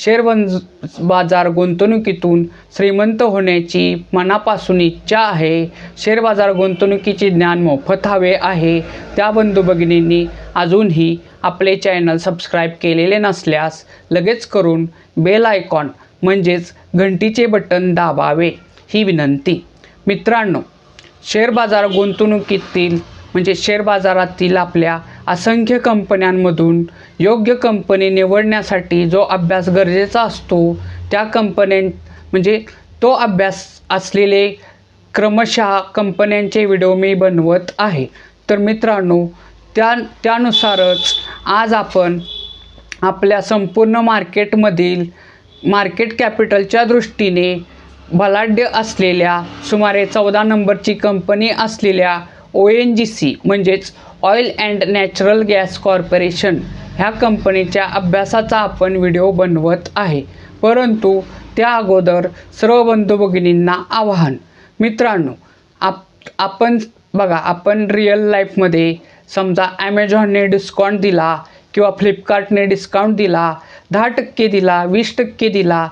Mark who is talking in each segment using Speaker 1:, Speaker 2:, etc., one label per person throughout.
Speaker 1: Share बंज बाजार गुंतवणुकीतून श्रीमंत होण्याची मनापासून इच्छा आहे. शेअर बाजार गुंतवणुकीचे ज्ञान मोफत हवे आहे. त्या बंधू भगिनींनी अजूनही आपले चॅनल सबस्क्राईब केलेले नसल्यास लगेच करून बेल आयकॉन म्हणजेच घंटीचे बटन दाबावे ही विनंती. मित्रांनो शेअर बाजार गुंतवणुकीतील म्हणजे शेअर बाजारातील आपल्या असंख्य कंपन्यांमधून योग्य कंपनी निवडण्यासाठी जो अभ्यास गरजेचा असतो त्या कंपन्यां म्हणजे तो अभ्यास असलेले क्रमशः कंपन्यांचे व्हिडिओ मी बनवत आहे. तर मित्रांनो त्या त्यानुसारच आज आपण आपल्या संपूर्ण मार्केटमधील मार्केट कॅपिटलच्या दृष्टीने बलाढ्य असलेल्या सुमारे चौदा नंबरची कंपनी असलेल्या ओ एन जी सी म्हणजेच oil and natural gas corporation ह्या कंपनीच्या अभ्यासाचा आपण व्हिडिओ बनवत आहे. परंतु त्या अगोदर सर्व बंधू भगिनींना आवाहन. मित्रांनो आप आपण बघा आपण रिअल लाईफमध्ये समजा ॲमेझॉनने डिस्काउंट दिला किंवा फ्लिपकार्टने डिस्काउंट दिला दहा टक्के दिला वीस टक्के दिला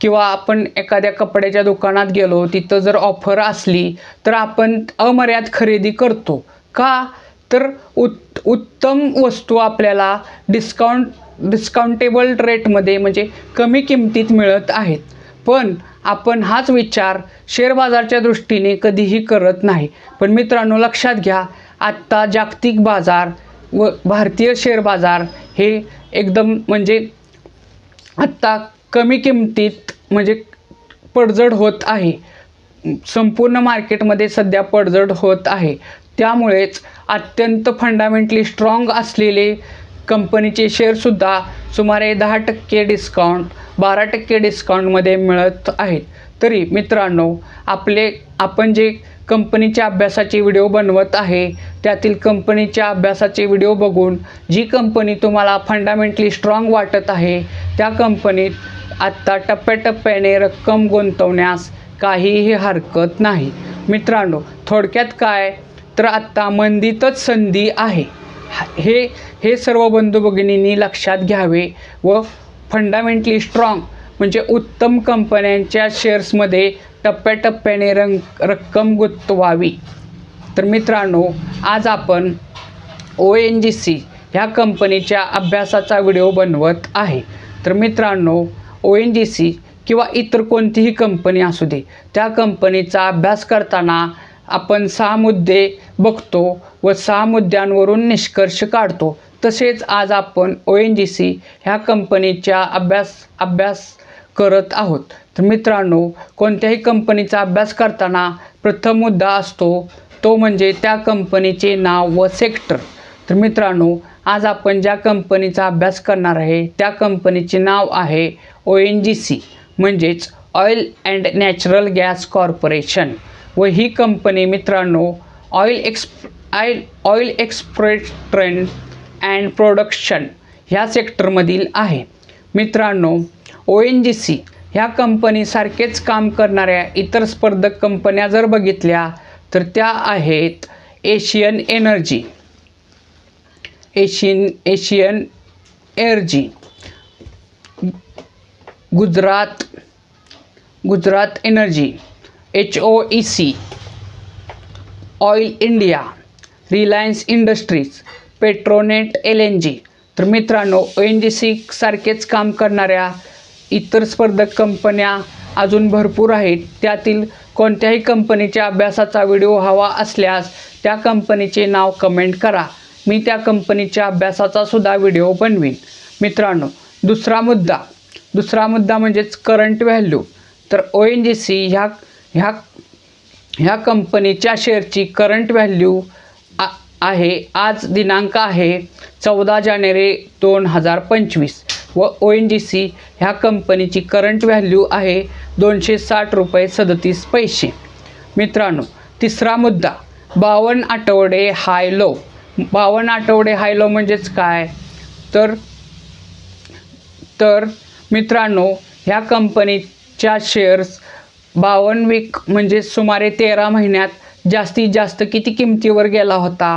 Speaker 1: किंवा आपण एखाद्या कपड्याच्या दुकानात गेलो तिथं जर ऑफर असली तर आपण अमर्याद खरेदी करतो. का? तर उत् उत्तम वस्तू आपल्याला डिस्काउंट डिस्काउंटेबल रेटमध्ये म्हणजे कमी किमतीत मिळत आहेत. पण आपण हाच विचार शेअर बाजारच्या दृष्टीने कधीही करत नाही. पण मित्रांनो लक्षात घ्या आत्ता जागतिक बाजार व भारतीय शेअर बाजार हे एकदम म्हणजे आत्ता कमी किमतीत म्हणजे पडझड होत आहे. संपूर्ण मार्केटमध्ये सध्या पडझड होत आहे. त्यामुळेच अत्यंत फंडामेंटली स्ट्रॉंग असलेले कंपनीचे शेअरसुद्धा सुमारे दहा टक्के डिस्काउंट बारा टक्के डिस्काउंटमध्ये मिळत आहेत. तरी मित्रांनो आपले आपण जे कंपनीच्या अभ्यासाचे व्हिडिओ बनवत आहे. त्यातील कंपनीच्या अभ्यासाचे व्हिडिओ बघून जी कंपनी तुम्हाला फंडामेंटली स्ट्रॉंग वाटत आहे त्या कंपनीत आत्ता टप्प्याटप्प्याने रक्कम गुंतवण्यास काहीही हरकत नाही. मित्रांनो थोडक्यात काय? तर आत्ता मंदीतच संधी आहे. हे हे सर्व बंधू भगिनींनी लक्षात घ्यावे व फंडामेंटली स्ट्रॉंग म्हणजे उत्तम कंपन्यांच्या शेअर्समध्ये टप्प्याटप्प्याने रंग रक्कम गुंतवावी. तर मित्रांनो आज आपण ओ एन जी सी ह्या कंपनीच्या अभ्यासाचा व्हिडिओ बनवत आहे. तर मित्रांनो ओ एन जी सी किंवा इतर कोणतीही कंपनी असू दे त्या कंपनीचा अभ्यास करताना आपण सहा मुद्दे बघतो व सहा मुद्द्यांवरून निष्कर्ष काढतो. तसेच आज आपण ओ एन जी सी ह्या कंपनीच्या अभ्यास अभ्यास करत आहोत. तर मित्रांनो कोणत्याही कंपनीचा अभ्यास करताना प्रथम मुद्दा असतो तो म्हणजे त्या कंपनीचे नाव व सेक्टर तर मित्रांनो आज आपण ज्या कंपनीचा अभ्यास करणार आहे त्या कंपनीचे नाव आहे ओ एन जी सी म्हणजेच oil and natural gas corporation व ही कंपनी मित्रांनो ऑइल एक्सप आय ऑइल एक्सप्रेट्रेन अँड प्रोडक्शन ह्या सेक्टरमधील आहे. मित्रांनो ओ एन जी सी ह्या कंपनीसारखेच काम करणाऱ्या इतर स्पर्धक कंपन्या जर बघितल्या तर त्या आहेत Asian energy Asian Asian energy Gujarat Gujarat energy H O E C oil India Reliance Industries Petronet L N G तर मित्रांनो ओ एन जी सी सारखेच काम करणाऱ्या इतर स्पर्धक कंपन्या अजून भरपूर आहेत. त्यातील कोणत्याही कंपनीच्या अभ्यासाचा व्हिडिओ हवा असल्यास त्या कंपनीचे नाव कमेंट करा. मी त्या कंपनीच्या अभ्यासाचा सुद्धा व्हिडिओ बनवीन. मित्रांनो दुसरा मुद्दा. दुसरा मुद्दा म्हणजेच करंट व्हॅल्यू तर ओ एन जी सी ह्या ह्या ह्या कंपनीच्या शेअरची करंट व्हॅल्यू आहे. आज दिनांक आहे चौदा जानेवारी दोन हजार पंचवीस व ओ एन जी सी ह्या कंपनीची करंट व्हॅल्यू आहे दोनशे साठ रुपये सदतीस पैसे. मित्रांनो तिसरा मुद्दा बावन्न आठवडे हाय लो बावन्न आठवडे हाय लो म्हणजेच काय? तर तर मित्रांनो ह्या कंपनीच्या शेअर्स बावन्न वीक म्हणजे सुमारे तेरा महिन्यात जास्तीत जास्त किती किमतीवर गेला होता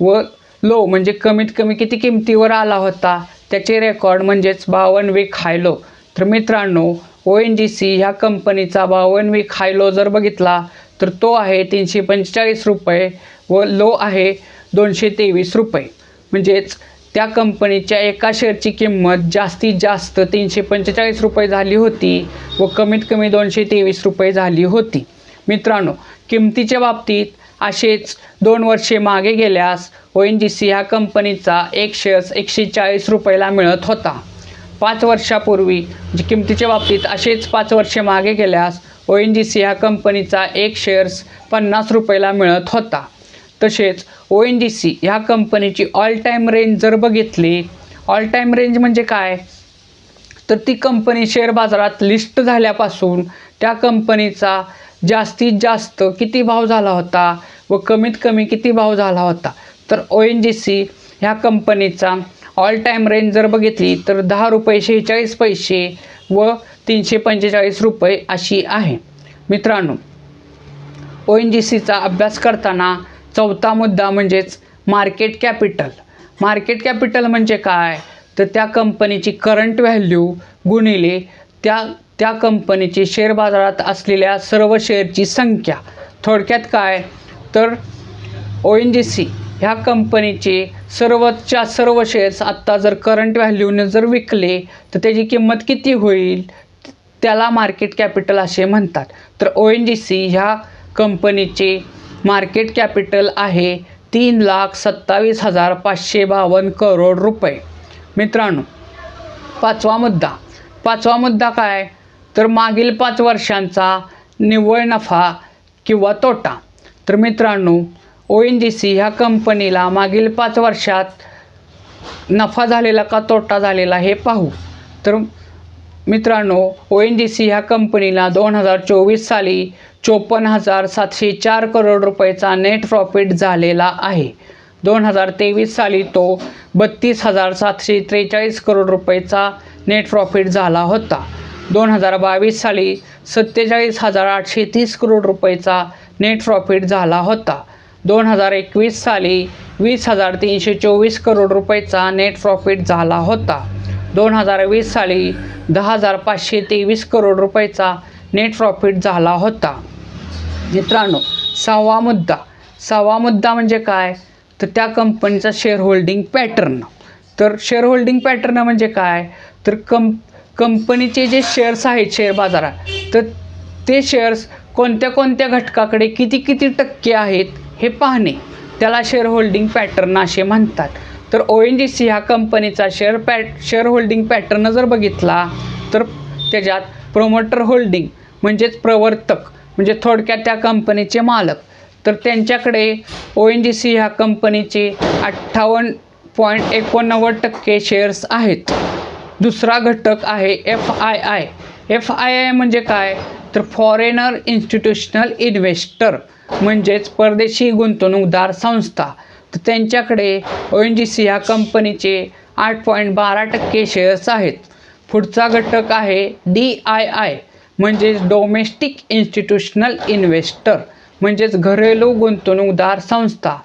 Speaker 1: व लो म्हणजे कमीत कमी किती किमतीवर आला होता त्याचे रेकॉर्ड म्हणजेच बावन वीक हायलो तर मित्रांनो ओ एन जी सी ह्या कंपनीचा बावन वीक हायलो जर बघितला तर तो आहे तीनशे पंचेचाळीस रुपये व लो आहे दोनशे तेवीस रुपये. म्हणजेच त्या कंपनीच्या एका शेअरची किंमत जास्तीत जास्त तीनशे पंचेचाळीस रुपये झाली होती व कमीत कमी दोनशे तेवीस रुपये झाली होती. मित्रांनो किमतीच्या बाबतीत असेच दोन वर्षे मागे गेल्यास ओ एन जी सी ह्या कंपनीचा एक शेअर्स एकशे चाळीस रुपयाला मिळत होता. पाच वर्षापूर्वी किमतीच्या बाबतीत असेच पाच वर्षे मागे गेल्यास ओ एन जी सी ह्या कंपनीचा एक शेअर्स पन्नास रुपयाला मिळत होता. तसेच ओ एन जी सी ह्या कंपनीची ऑल टाईम रेंज जर बघितली ऑल टाईम रेंज म्हणजे काय? तर ती कंपनी शेअर बाजारात लिस्ट झाल्यापासून त्या कंपनीचा जास्तीत जास्त किती भाव झाला होता व कमीत कमी किती भाव झाला होता? तर ओ एन जी सी ह्या कंपनीचा ऑल टाईम रेंज जर बघितली तर दहा रुपये शेहेचाळीस पैसे व तीनशे पंचेचाळीस रुपये अशी आहे. मित्रांनो ओ एन जी सीचा अभ्यास करताना चौथा मुद्दा म्हणजेच मार्केट कॅपिटल मार्केट कॅपिटल म्हणजे काय? तर त्या कंपनीची करंट व्हॅल्यू गुणिले त्या त्या कंपनीची शेअर बाजारात असलेल्या सर्व शेअरची संख्या. थोडक्यात काय? तर ओ एन जी सी ह्या कंपनीचे सर्वच्या सर्व शेअर्स आत्ता जर करंट व्हॅल्यूने जर विकले तर त्याची किंमत किती होईल? त्याला मार्केट कॅपिटल असे म्हणतात. तर ओ एन जी सी ह्या कंपनीचे मार्केट कॅपिटल आहे तीन लाख सत्तावीस हजार पाचशे बावन्न करोड रुपये. मित्रांनो पाचवा मुद्दा. पाचवा मुद्दा काय? तर मागील पाच वर्षांचा निव्वळ नफा किंवा तोटा. तर मित्रांनो ओ एन जी सी ह्या कंपनीला मागील पाच वर्षात नफा झालेला का तोटा झालेला हे पाहू. तर मित्रांनो ओ एन जी सी ह्या कंपनीला दोन हजार चोवीस साली चोपन्न हजार सातशे चार करोड रुपयाचा नेट प्रॉफिट झालेला आहे. दोन हजार तेवीस साली तो बत्तीस हजार सातशे त्रेचाळीस करोड रुपयाचा नेट प्रॉफिट झाला होता. दोन हजार बावीस साली सत्तेचाळीस हजार आठशे तीस करोड रुपयेचा नेट प्रॉफिट झाला होता. दोन हजार एकवीस साली वीस हजार तीनशे चोवीस करोड रुपयेचा नेट प्रॉफिट झाला होता. दोन हजार वीस साली दहा हजार पाचशे तेवीस करोड रुपयेचा नेट प्रॉफिट झाला होता. मित्रांनो सहावा मुद्दा. सहावा मुद्दा म्हणजे काय? तर त्या कंपनीचा शेअर होल्डिंग पॅटर्न तर शेअर होल्डिंग पॅटर्न म्हणजे काय? तर कंप कंपनीचे जे शेअर्स आहेत शेअर बाजारात तर ते शेअर्स कोणत्या कोणत्या घटकाकडे किती किती टक्के आहेत हे पाहणे. त्याला शेअर होल्डिंग पॅटर्न असे म्हणतात. तर ओ एन जी सी ह्या कंपनीचा share pat share holding pattern जर बघितला तर त्याच्यात प्रोमोटर होल्डिंग म्हणजेच प्रवर्तक म्हणजे थोडक्यात त्या कंपनीचे मालक. तर त्यांच्याकडे ओ एन जी सी ह्या कंपनीचे अठ्ठावन्न पॉईंट एकोणनव्वद टक्के शेअर्स आहेत. दुसरा घटक आहे F I I F I I म्हणजे काय? तर फॉरेनर इन्स्टिट्यूशनल इन्व्हेस्टर म्हणजेच परदेशी गुंतवणूकदार संस्था. तर त्यांच्याकडे ओ एन जी सी ह्या कंपनीचे आठ पॉईंट बारा टक्के शेअर्स आहेत. पुढचा घटक आहे डी आय आय म्हणजेच डोमेस्टिक इन्स्टिट्यूशनल इन्व्हेस्टर म्हणजेच घरेलू गुंतवणूकदार संस्था.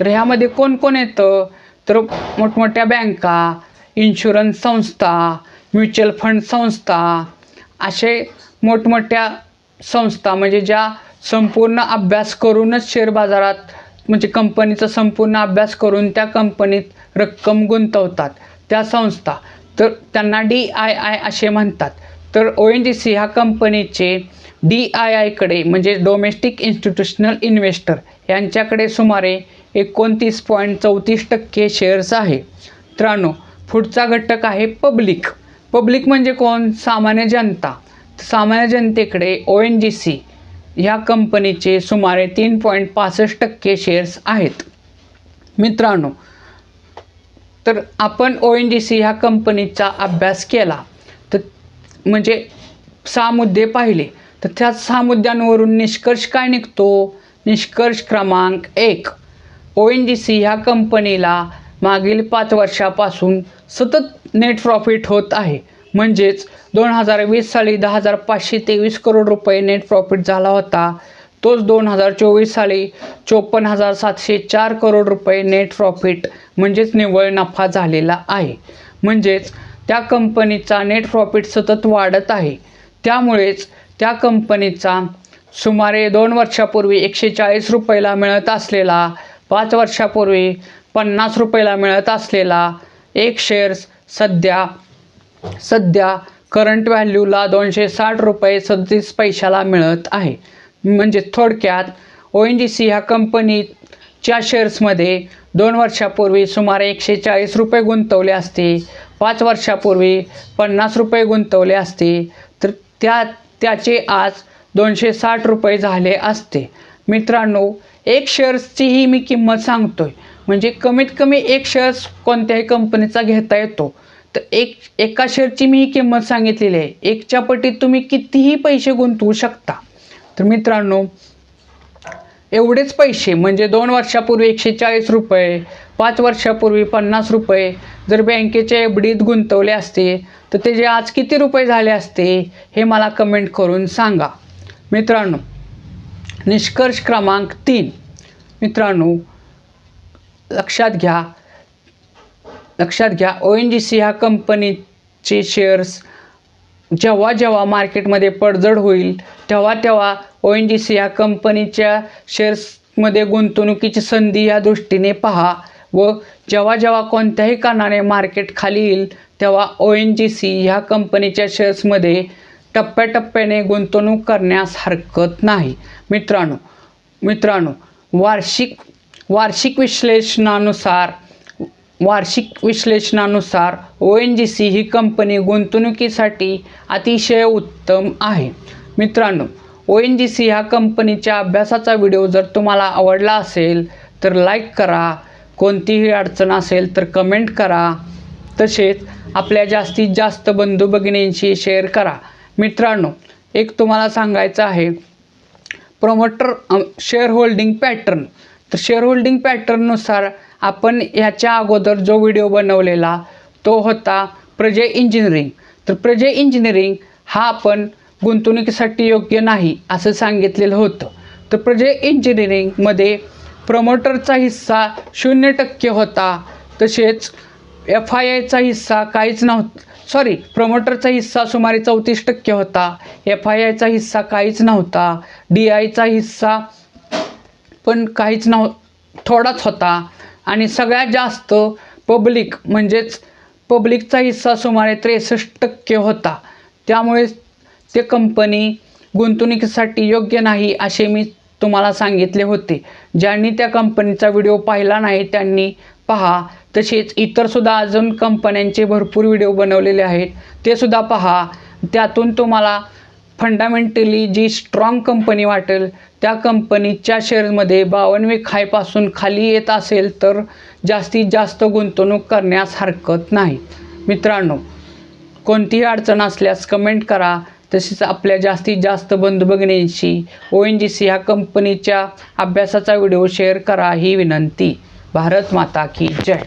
Speaker 1: तर ह्यामध्ये कोण कोण येतं? तर मोठमोठ्या बँका इन्शुरन्स संस्था म्युच्युअल फंड संस्था असे मोठमोठ्या संस्था म्हणजे ज्या संपूर्ण अभ्यास करूनच शेअर बाजारात म्हणजे कंपनीचा संपूर्ण अभ्यास करून त्या कंपनीत रक्कम गुंतवतात त्या संस्था. तर त्यांना डी आय आय असे म्हणतात. तर ओ एन जी सी ह्या कंपनीचे डी आय आयकडे म्हणजे डोमेस्टिक इन्स्टिट्यूशनल इन्व्हेस्टर यांच्याकडे सुमारे एकोणतीस पॉईंट चौतीस टक्के शेअर्स आहे. त्र्याण्णव पुढचा घटक आहे पब्लिक. पब्लिक म्हणजे कोण? सामान्य जनता. सामान्य जनतेकडे ओ एन जी सी ह्या कंपनीचे सुमारे तीन पॉईंट पासष्ट टक्के शेअर्स आहेत. मित्रांनो तर आपण ओ एन जी सी ह्या कंपनीचा अभ्यास केला. तर म्हणजे सहा मुद्दे पाहिले. तर त्या सहा मुद्द्यांवरून निष्कर्ष काय निघतो? निष्कर्ष क्रमांक एक. ओ एन जी सी ह्या कंपनीला मागील पाच वर्षापासून सतत नेट प्रॉफिट होत आहे. म्हणजेच दोन हजार वीस साली दहा हजार पाचशे तेवीस करोड रुपये नेट प्रॉफिट झाला होता. तोच दोन हजार चोवीस साली चोपन्न हजार सातशे चार करोड रुपये नेट प्रॉफिट म्हणजेच निव्वळ नफा झालेला आहे. म्हणजेच त्या कंपनीचा नेट प्रॉफिट सतत वाढत आहे. त्यामुळेच त्या कंपनीचा सुमारे दोन वर्षापूर्वी एकशे चाळीस रुपयाला मिळत असलेला पाच वर्षापूर्वी पन्नास रुपयाला मिळत असलेला एक शेअर्स सध्या सध्या करंट व्हॅल्यूला दोनशे साठ रुपये सदतीस पैशाला मिळत आहे. म्हणजे थोडक्यात ओ एन जी सी ह्या कंपनीच्या शेअर्समध्ये दोन वर्षापूर्वी सुमारे एकशे चाळीस रुपये गुंतवले असते पाच वर्षापूर्वी पन्नास रुपये गुंतवले असते तर त्या त्याचे आज दोनशे साठ रुपये झाले असते. मित्रांनो एक शेअर्सचीही मी किंमत सांगतो आहे म्हणजे कमीत कमी एक शेअर्स कोणत्याही कंपनीचा घेता येतो. तर एक एका शेअरची मी ही किंमत सांगितलेली आहे. एकच्या पटीत तुम्ही कितीही पैसे गुंतवू शकता. तर मित्रांनो एवढेच पैसे म्हणजे दोन वर्षापूर्वी एकशे चाळीस रुपये पाच वर्षापूर्वी पन्नास रुपये जर बँकेच्या एफ डीत गुंतवले असते तर त्याचे आज किती रुपये झाले असते हे मला कमेंट करून सांगा. मित्रांनो निष्कर्ष क्रमांक तीन. मित्रांनो लक्षात घ्या. लक्षात घ्या. ओ एन जी सी ह्या कंपनीचे शेअर्स जेव्हा जेव्हा मार्केटमध्ये पडझड होईल तेव्हा तेव्हा ओ एन जी सी ह्या कंपनीच्या शेअर्समध्ये गुंतवणुकीची संधी या दृष्टीने पहा व जेव्हा जेव्हा कोणत्याही कारणाने मार्केट खाली येईल तेव्हा ओ एन जी सी ह्या कंपनीच्या शेअर्समध्ये टप्प्याटप्प्याने गुंतवणूक करण्यास हरकत नाही. मित्रांनो मित्रांनो वार्षिक वार्षिक विश्लेषणानुसार वार्षिक विश्लेषणानुसार ओ एन जी सी ही कंपनी गुंतवणुकीसाठी अतिशय उत्तम आहे. मित्रांनो ओ एन जी सी ह्या कंपनीच्या अभ्यासाचा व्हिडिओ जर तुम्हाला आवडला असेल तर लाईक करा. कोणतीही अडचण असेल तर कमेंट करा. तसेच आपल्या जास्तीत जास्त बंधू भगिनींशी शेअर करा. मित्रांनो एक तुम्हाला सांगायचं आहे प्रमोटर शेअर होल्डिंग पॅटर्न तर शेअर होल्डिंग पॅटर्ननुसार आपण ह्याच्या अगोदर जो व्हिडिओ बनवलेला तो होता प्रजय इंजिनिअरिंग तर प्रजय इंजिनिअरिंग हा आपण गुंतवणुकीसाठी योग्य नाही असं सांगितलेलं होतं. तर प्रजय इंजिनिअरिंगमध्ये प्रमोटरचा हिस्सा शून्य टक्के होता. तसेच एफ आय आयचा हिस्सा काहीच नव्हता सॉरी प्रमोटरचा हिस्सा सुमारे चौतीस टक्के होता. एफ आय आयचा हिस्सा काहीच नव्हता. डी आयचा हिस्सा पण काहीच नव्ह थोडाच होता. आणि सगळ्यात जास्त पब्लिक म्हणजेच पब्लिकचा हिस्सा सुमारे त्रेसष्ट टक्के होता. त्यामुळे ते कंपनी गुंतवणुकीसाठी योग्य नाही असे मी तुम्हाला सांगितले होते. ज्यांनी त्या कंपनीचा व्हिडिओ पाहिला नाही त्यांनी पहा. तसेच इतरसुद्धा अजून कंपन्यांचे भरपूर व्हिडिओ बनवलेले आहेत. ते सुद्धा पहा. त्यातून तुम्हाला फंडामेंटली जी स्ट्रॉंग कंपनी वाटेल त्या कंपनीच्या शेअरमध्ये बावनवे खायपासून खाली येत असेल तर जास्तीत जास्त गुंतवणूक करण्यास हरकत नाही. मित्रांनो कोणतीही अडचण असल्यास कमेंट करा. तसेच आपल्या जास्तीत जास्त बंधू भगिनींशी ओ एन जी सी ह्या कंपनीच्या अभ्यासाचा व्हिडिओ शेअर करा ही विनंती. भारत माता की जय.